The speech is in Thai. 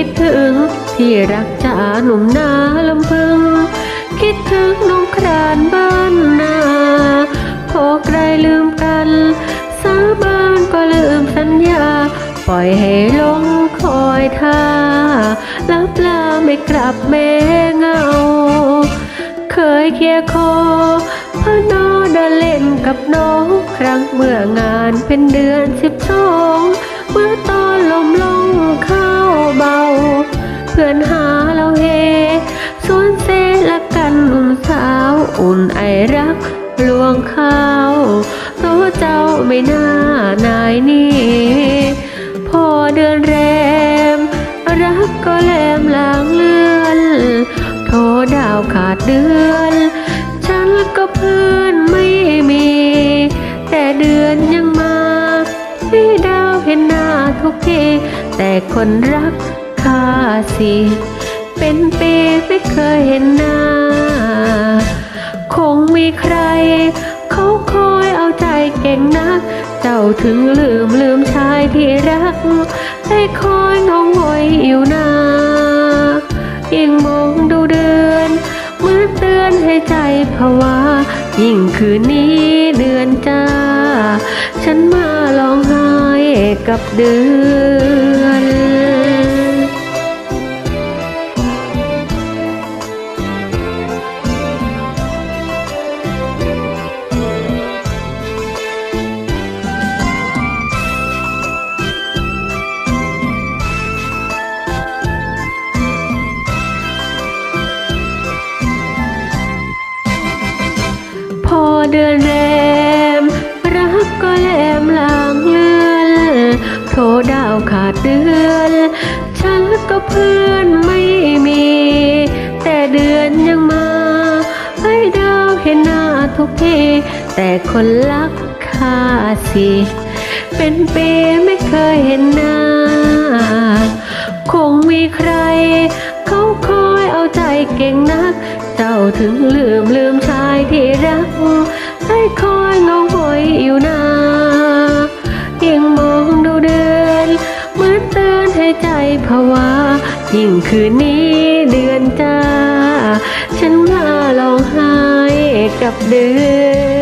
คิดถึงที่รักจ๋าหนุ่มนาลำพึง คิดถึงน้องครานบ้านนาพอใครลืมกันสาบานก็ลืมสัญญา ปล่อยให้หลงคอยท่าลับลาไม่กลับแม่เงา เคยเคียคอพนอเดินเล่นกับน้องครั้งเมื่องานเป็นเดือนสิบสอง พื่อนหาเราเฮสวนเซละกันหนุ่มสาวอุ่นไอรักลวงเข้าตัวเจ้าไม่น่านายนี่พอเดือนแรม รักก็แลมลางเลือนโทดาวขาดเดือน ฉันก็เพื่อนไม่มี แต่เดือนยังมาให้ดาวเห็นหน้าทุกทีแต่คนรัก ข้าสิเป็นปีไม่เคยเห็นหน้า คงมีใคร เขาคอยเอาใจเก่งนัก เจ้าถึงลืมลืมชายที่รักให้คอยงงงอยอยู่นายิ่งมองดูเดือนเหมือนเตือนให้ใจภาวะยิ่งคืนนี้เดือนจ้า ฉันมาร้องไห้กับเดือน เดือนแรม รักก็แลมลางเลือนโทรดาวขาดเดือน ฉันก็เพื่อนไม่มี แต่เดือนยังมา ให้ดาวเห็นหน้าทุกทีแต่คนรักข้าสิ เป็นปีไม่เคยเห็นหน้า คงมีใคร เอาใจเก่งนัก เจ้าถึงลืมลืมชายที่รักให้คอยเงาหอยอยู่นายิ่งมองดูเดือนเหมือนเตือนให้ใจภาวะยิ่งคืนนี้เดือนจ้า ฉันมาลองไห้กับเดือน